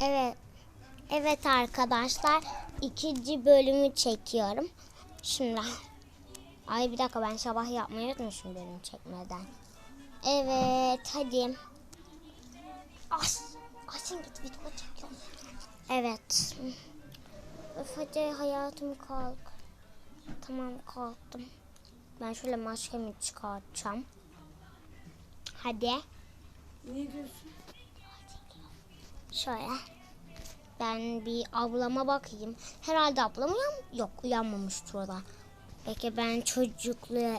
Evet. Evet arkadaşlar. ikinci bölümü çekiyorum. Şimdi. Ay bir dakika ben sabah yapmayı unutmuşum bölüm çekmeden. Evet hadi. As. Asın git video çekiyorum. Evet. Öf hadi hayatım kalk. Tamam kalktım. Ben şöyle maskemi çıkartacağım. Hadi. Ne diyorsun? Şöyle. Ben bir ablama bakayım. Herhalde ablam uyan yok uyanmamıştır o da. Peki ben çocuklu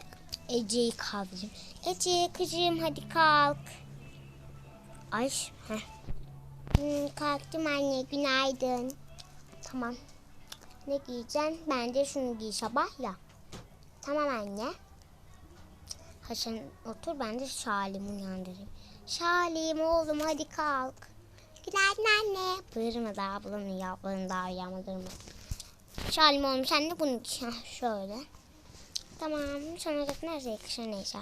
Ece'yi kaldırayım. Ece kızım hadi kalk. Ay. Heh. Hmm, kalktım anne günaydın. Tamam. Ne giyeceksin? Ben de şunu giy sabah ya. Tamam anne. Ha sen otur ben de Şalim'i uyandırayım. Şalim oğlum hadi kalk. Günaydın anne. Bağırma da ablanı ya ablanı daha uyandırma. Şalim oğlum sen de bunu giy. Hah, şöyle. Tamam sonra da nerede yakışır neyse.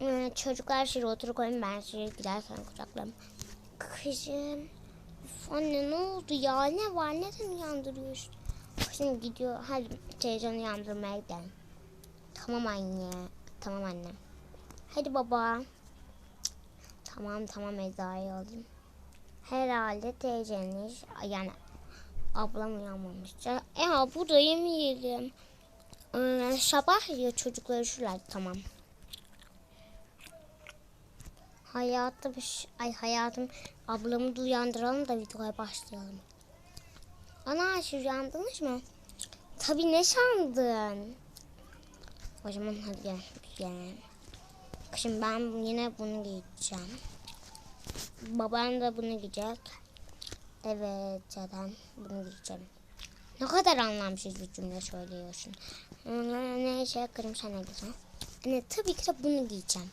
Ee, çocuklar şuraya oturup koyun ben şuraya gidersen kucaklarım. Kızım. Üf, anne ne oldu ya ne var neden uyandırıyorsun? Kızım gidiyor hadi televizyonu uyandırmaya gidelim. Tamam anne. Tamam annem. Hadi baba. Tamam tamam Eda'yı alayım. Herhalde teyzeniz yani ablam uyanmamış. Ya, e, burada yemeyelim. Ee, sabah ya çocukları şurada tamam. Hayatım, ay hayatım ablamı da uyandıralım da videoya başlayalım. Ana siz uyandınız mı? Tabii ne sandın? O zaman hadi gel. Şimdi ben yine bunu giyeceğim. Babam da bunu giyecek. Evet zaten bunu giyeceğim. Ne kadar anlamsız bir cümle söylüyorsun. Ee, Neyse kırım sana giyeceğim. Anne tabii ki de bunu giyeceğim.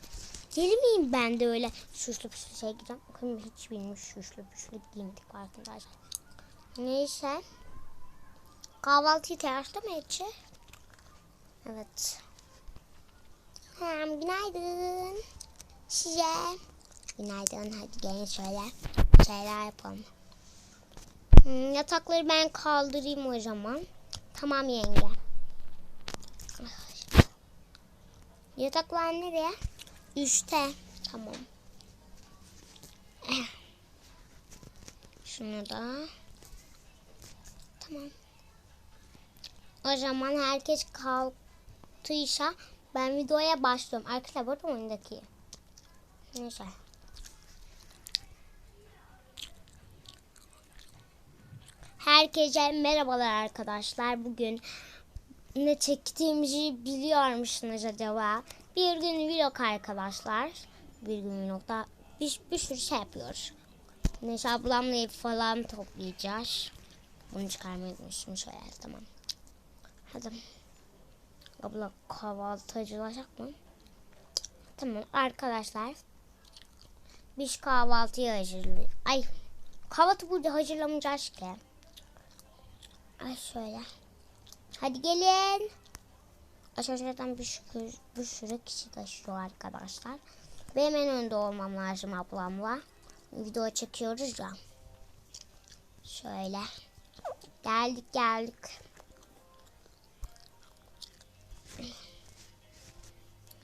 Deli miyim ben de öyle şuşlu püşlü şey giyeceğim. Kırım hiç bilmiş şuşlu püşlü giyindik arkadaşlar. Neyse. Kahvaltıyı telaşta mı Ece? Evet. Hem günaydın. Size. Günaydın. Hadi gelin şöyle şeyler yapalım. Hmm, yatakları ben kaldırayım o zaman. Tamam yenge. Yataklar nereye? Üste. Tamam. Şunu da. Tamam. O zaman herkes kalktıysa ben videoya başlıyorum. Arkadaşlar burada oyundaki. Neyse. Herkese merhabalar arkadaşlar. Bugün ne çektiğimizi biliyor musunuz acaba? Bir gün vlog arkadaşlar. Bir gün vlogda bir, bir sürü şey yapıyoruz. Neyse ablamla ev falan toplayacağız. Bunu çıkarmayı unutmuşum şöyle tamam. Hadi. Abla kahvaltı hazırlayacak mı? Tamam arkadaşlar. Biz kahvaltıyı hazırlıyoruz. Ay kahvaltı burada hazırlamayacağız ki. Ay şöyle. Hadi gelin. Aşağıdan bir sürü, bir sürü kişi taşıyor arkadaşlar. Benim en önde olmam lazım ablamla. Video çekiyoruz ya. Şöyle. Geldik geldik.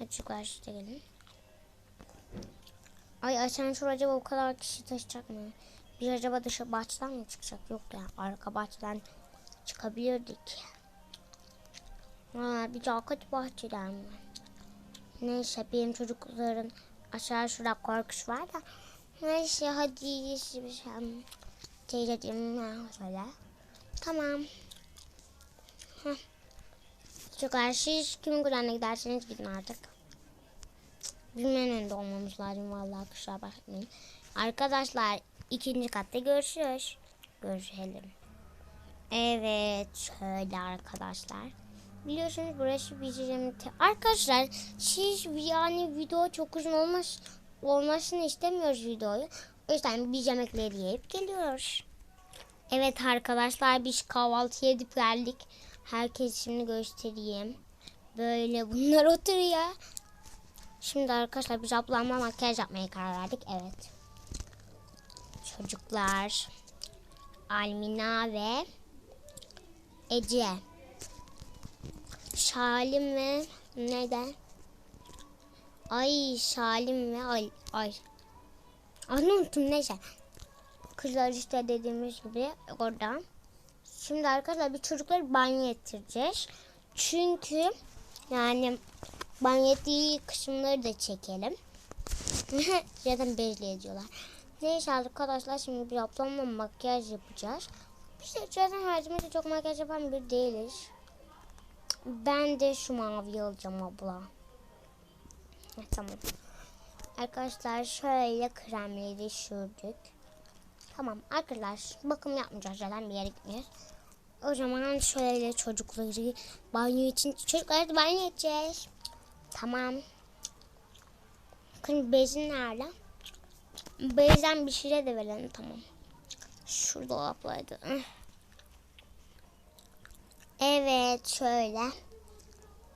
Açık işte gelin. Ay asansör acaba o kadar kişi taşıyacak mı? Bir acaba dışı bahçeden mi çıkacak? Yok ya arka bahçeden çıkabilirdik. Ha, bir arka bahçeden mi? Neyse benim çocukların aşağı şurada korkuş var da. Neyse hadi şimdi teyzeciğim söyle. Tamam. Heh. Çocuklar siz kimin kulağına giderseniz gidin artık. Bilmenin önünde olmamız lazım vallahi kusura bakmayın. Arkadaşlar ikinci katta görüşürüz. Görüşelim. Evet şöyle arkadaşlar. Biliyorsunuz burası bizim Arkadaşlar siz yani video çok uzun olmaz olmasını istemiyoruz videoyu. O yüzden biz yemekleri yiyip geliyoruz. Evet arkadaşlar biz kahvaltı edip geldik. Herkes şimdi göstereyim. Böyle bunlar oturuyor. Şimdi arkadaşlar biz ablamla makyaj yapmaya karar verdik. Evet. çocuklar Almina ve Ece. Şalim ve neden? Ay Şalim ve Ay. Ay. Adını unuttum neyse. Kızlar işte dediğimiz gibi orada. Şimdi arkadaşlar bir çocukları banyo ettireceğiz. Çünkü yani banyo ettiği kısımları da çekelim. Zaten belli ediyorlar. Neyse arkadaşlar şimdi bir ablamla makyaj yapacağız. De zaten her zaman da çok makyaj yapan bir değiliz. Ben de şu mavi alacağım abla. Tamam. Arkadaşlar şöyle kremleri sürdük. Tamam arkadaşlar bakım yapmayacağız zaten bir yere gitmiyoruz. O zaman şöyle çocukları banyo için çocukları banyo edeceğiz. Tamam. Bakın bezin nerede? Bezden bir şey de verelim tamam. Şurada ablaydı. Evet şöyle.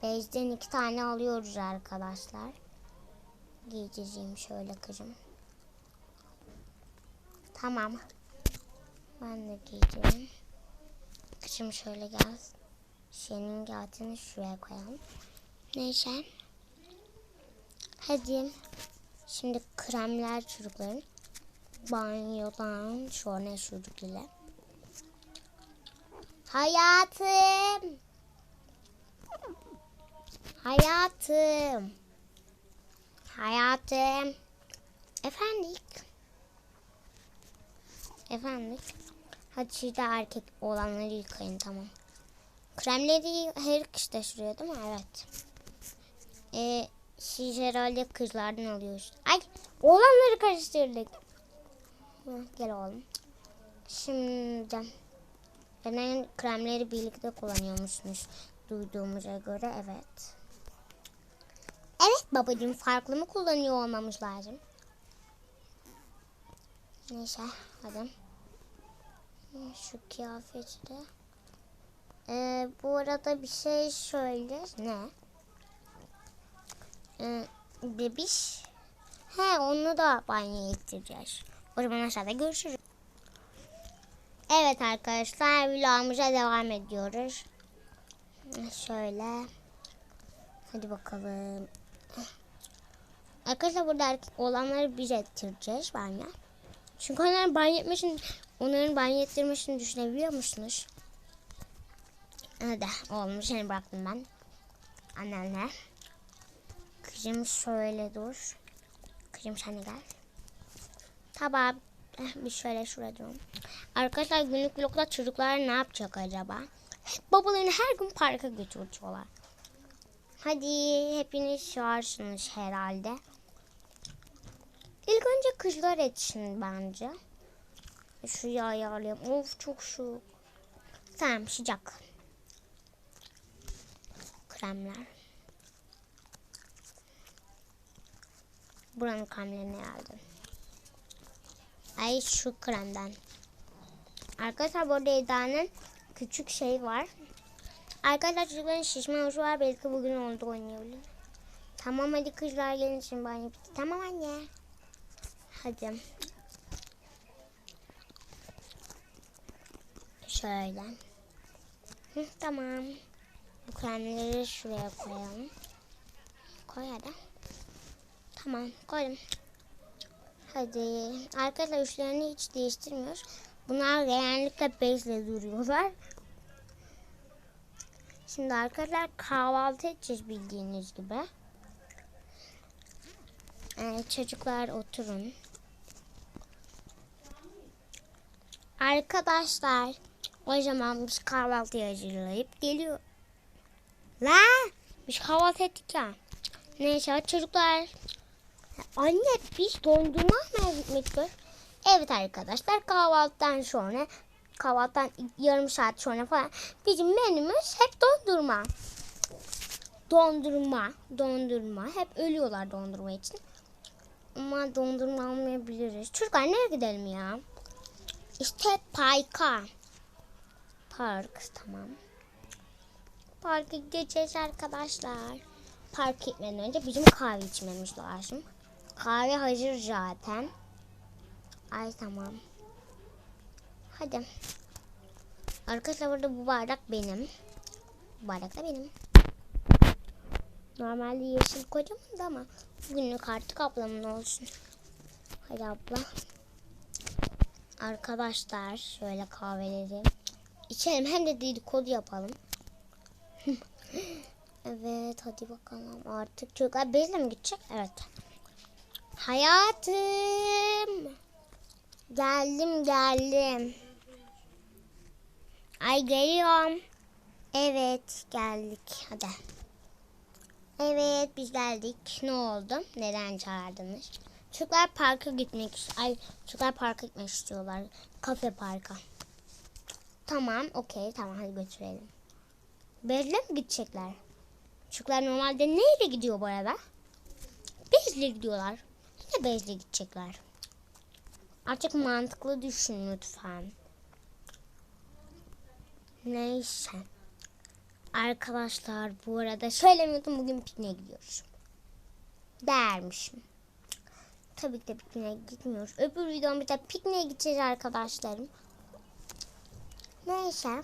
Bezden iki tane alıyoruz arkadaşlar. Giyeceğim şöyle kızım. Tamam. Ben de giyeceğim. Kızım şöyle gel. Senin altını şuraya koyalım. Neyse. Hadi. Şimdi kremler çocukların. Banyodan sonra çocuklarla. Hayatım. Hayatım. Hayatım. Efendik. Efendik. Hadi de erkek olanları yıkayın tamam. Kremleri her kışta sürüyor değil mi? Evet. Ee, siz herhalde kızlardan alıyorsunuz. Ay oğlanları karıştırdık. Gel oğlum. Şimdi ben kremleri birlikte kullanıyormuşsunuz duyduğumuza göre evet. Evet babacığım farklı mı kullanıyor olmamız lazım. Neyse hadi. Şu kıyafeti de. Ee, bu arada bir şey söyle. Ne? Ee, bebiş. He onu da banyoya gideceğiz. O zaman aşağıda görüşürüz. Evet arkadaşlar vlogumuza devam ediyoruz. Şöyle. Hadi bakalım. Arkadaşlar burada olanları biz ettireceğiz banyo. Çünkü onların banyo etmesini, onların banyo ettirmesini düşünebiliyor musunuz? Hadi oğlum seni bıraktım ben. Annenle. Kızım şöyle dur. Kızım sen gel. Tamam. Eh, Bir şöyle şuraya duralım. Arkadaşlar günlük vlogda çocuklar ne yapacak acaba? Babalarını her gün parka götürüyorlar. Hadi hepiniz çağırsınız herhalde. İlk önce kızlar etsin bence. Şuraya ayarlayayım. Of çok şık. Tamam sıcak. Kremler. Buranın kremlerini aldım. Ay şu kremden. Arkadaşlar burada Eda'nın küçük şey var. Arkadaşlar çocukların şişme hoşu var. Belki bugün oldu oynayabilir. Tamam hadi kızlar gelin şimdi banyo bitti. Tamam anne. Hadi. Şöyle. Hı, tamam. Bu kremleri şuraya koyalım. Koy hadi. Tamam koydum. Hadi. Arkadaşlar uçlarını hiç değiştirmiyoruz. Bunlar genellikle bezle duruyorlar. Şimdi arkadaşlar kahvaltı edeceğiz bildiğiniz gibi. Ee, çocuklar oturun. Arkadaşlar o zaman biz kahvaltıyı hazırlayıp geliyor. La biz kahvaltı ettik ya. Neyse çocuklar. Anne biz dondurma mı gitmiştik? Evet arkadaşlar kahvaltıdan sonra kahvaltıdan yarım saat sonra falan bizim menümüz hep dondurma. Dondurma, dondurma. Hep ölüyorlar dondurma için. Ama dondurma almayabiliriz. Çocuklar nereye gidelim ya? İşte parka. Park tamam. Parka gideceğiz arkadaşlar. Park gitmeden önce bizim kahve içmemiz lazım. Kahve hazır zaten. Ay tamam. Hadi. Arkadaşlar burada bu bardak benim. Bu bardak da benim. Normalde yeşil kocaman ama bugünlük artık ablamın olsun. Hadi abla. Arkadaşlar şöyle kahveleri içelim hem de dedikodu yapalım. evet hadi bakalım artık çocuklar bezle mi gidecek? Evet. Hayatım. Geldim geldim. Ay geliyorum. Evet geldik. Hadi. Evet biz geldik. Ne oldu? Neden çağırdınız? Çocuklar parka gitmek ay çocuklar parka gitmek istiyorlar. Kafe parka. Tamam, okey, tamam hadi götürelim. Bezle mi gidecekler? Çocuklar normalde neyle gidiyor bu arada? Bezle gidiyorlar. Yine bezle gidecekler. Artık mantıklı düşün lütfen. Neyse. Arkadaşlar bu arada söylemiyordum bugün pikniğe gidiyoruz. Dermişim. Tabii ki de pikniğe gitmiyoruz. Öbür videomuzda pikniğe gideceğiz arkadaşlarım. Neyse.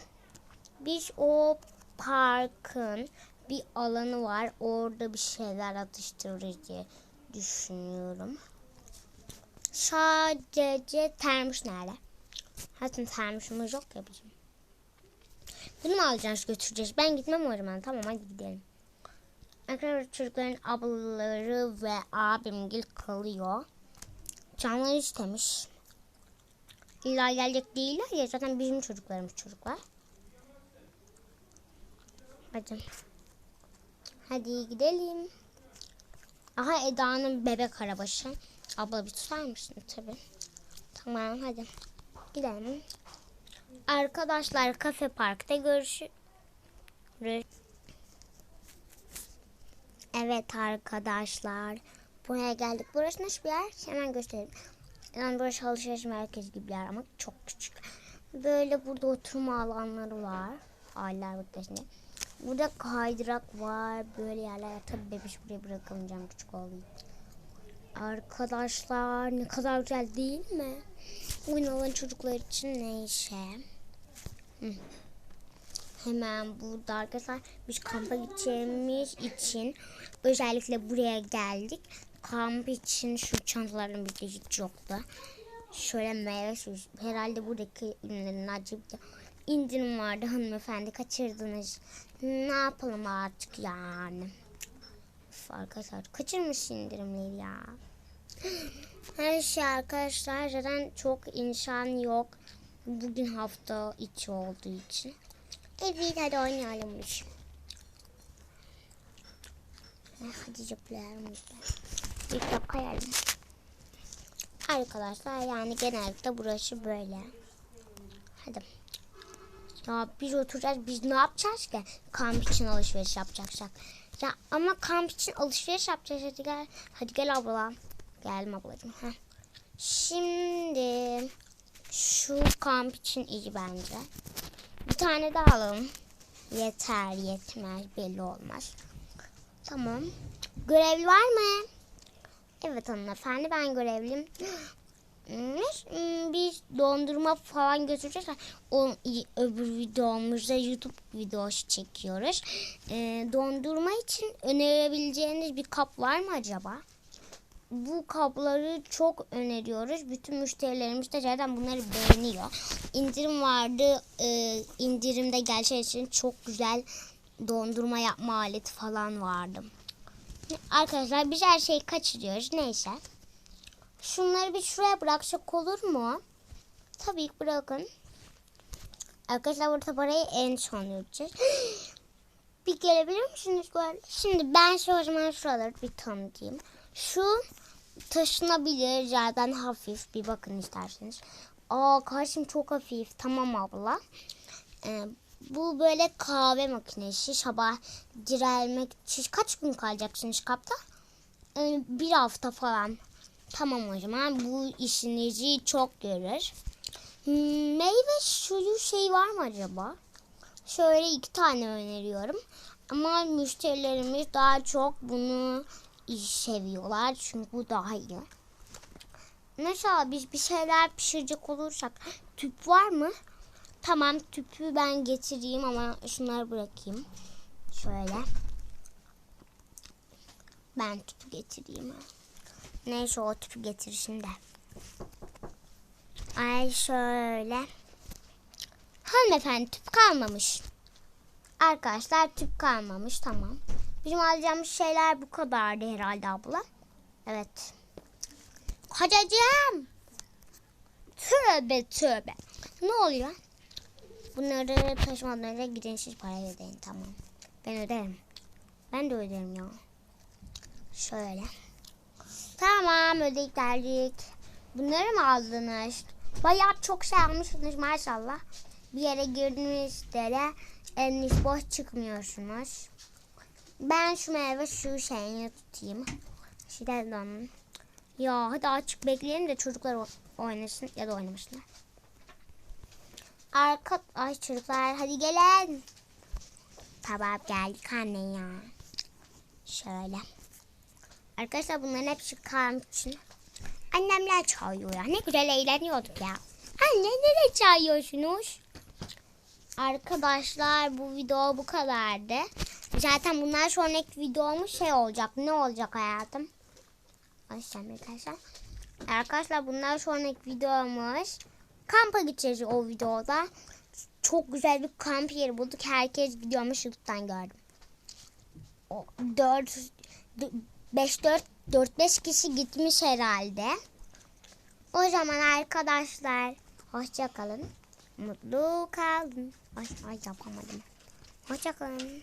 Biz o parkın bir alanı var. Orada bir şeyler atıştırırız diye düşünüyorum. Sadece termos nerede? Zaten termosumuz yok ya bizim. Bunu mu alacağız götüreceğiz? Ben gitmem o zaman. Tamam hadi gidelim. Arkadaşlar çocukların ablaları ve abimgil kalıyor. Canları istemiş. İlla gelecek değiller ya zaten bizim çocuklarımız çocuklar. Hadi. Hadi gidelim. Aha Eda'nın bebek arabası. Abla bir tutar mısın? Tabii. Tamam hadi. Gidelim. Arkadaşlar kafe parkta görüşürüz. Evet arkadaşlar. Buraya geldik. Burası nasıl bir yer? Hemen göstereyim. Yani burası alışveriş merkezi gibi bir yer ama çok küçük. Böyle burada oturma alanları var. Aileler baktasında. Burada kaydırak var. Böyle yerler. Tabii bebiş buraya bırakamayacağım küçük olduğu. Arkadaşlar ne kadar güzel değil mi? Oyun alan çocuklar için neyse. Hı. Hemen burada arkadaşlar biz kampa gideceğimiz için özellikle buraya geldik. Kamp için şu çantaların bir de hiç yoktu. Şöyle meyve suyu. Herhalde buradaki ürünlerin acı bir indirim vardı hanımefendi kaçırdınız. Ne yapalım artık yani. Üf, arkadaşlar kaçırmış indirimleri ya. Her şey arkadaşlar zaten çok insan yok. Bugün hafta içi olduğu için. Evet hadi oynayalım. Eh, Hadi de. Bir de kayalım. Arkadaşlar yani genellikle burası böyle. Hadi. Ya biz oturacağız. Biz ne yapacağız ki? Kamp için alışveriş yapacaksak. Ya ama kamp için alışveriş yapacağız. Hadi gel. Hadi gel abla. Geldim ablacığım. Heh. Şimdi şu kamp için iyi bence. Bir tane daha alalım. Yeter yetmez belli olmaz. Tamam. Görevli var mı? Evet hanımefendi ben görevliyim. Hmm, Biz dondurma falan götüreceğiz. O öbür videomuzda YouTube videosu çekiyoruz. Ee, dondurma için önerebileceğiniz bir kap var mı acaba? bu kapları çok öneriyoruz. Bütün müşterilerimiz de zaten bunları beğeniyor. İndirim vardı. Ee, indirimde gerçek için çok güzel dondurma yapma aleti falan vardı. Arkadaşlar biz her şeyi kaçırıyoruz. Neyse. Şunları bir şuraya bıraksak olur mu? Tabii bırakın. Arkadaşlar burada parayı en son ödeyeceğiz. bir gelebilir misiniz böyle? Şimdi ben şu o zaman şuraları bir tanıtayım. Şu taşınabilir yerden hafif bir bakın isterseniz. Aa karşım çok hafif. Tamam abla. Ee, bu böyle kahve makinesi. Sabah direlmek için kaç gün kalacaksınız kapta? Ee, bir hafta falan. Tamam o zaman bu işinizi çok görür. Meyve suyu şey var mı acaba? Şöyle iki tane öneriyorum. Ama müşterilerimiz daha çok bunu seviyorlar. Çünkü bu daha iyi. Mesela biz bir şeyler pişirecek olursak tüp var mı? Tamam tüpü ben getireyim ama şunları bırakayım. Şöyle. Ben tüpü getireyim. Neyse o tüpü getirişim de. Ay şöyle. Hanımefendi tüp kalmamış. Arkadaşlar tüp kalmamış tamam. Bizim alacağımız şeyler bu kadardı herhalde abla. Evet. Kocacığım. Tövbe tövbe. Ne oluyor? Bunları taşımadan önce gidin siz parayı ödeyin tamam. Ben öderim. Ben de öderim ya. Şöyle. Tamam ödeyip geldik. Bunları mı aldınız? Bayağı çok şey almışsınız maşallah. Bir yere girdiğinizde de eliniz boş çıkmıyorsunuz. Ben şu meyve şu şeyini tutayım. Şiddet donun. Ya hadi açık bekleyelim de çocuklar oynasın ya da oynamışlar. Arka ay çocuklar hadi gelin. Tamam geldik anne ya. Şöyle. Arkadaşlar bunların hepsi kalmış için. Annemler çağırıyor ya. Ne güzel eğleniyorduk ya. Anne nereye çağırıyorsunuz? Arkadaşlar bu video bu kadardı. Zaten bundan sonraki videomuz şey olacak. Ne olacak hayatım? Açacağım arkadaşlar. Arkadaşlar bundan sonraki videomuz kampa gideceğiz o videoda. Çok güzel bir kamp yeri bulduk. Herkes gidiyormuş YouTube'dan gördüm. O 4 5 4 4 5 kişi gitmiş herhalde. O zaman arkadaşlar hoşça kalın. Mutlu kalın. Ay ay yapamadım. Hoşça kalın.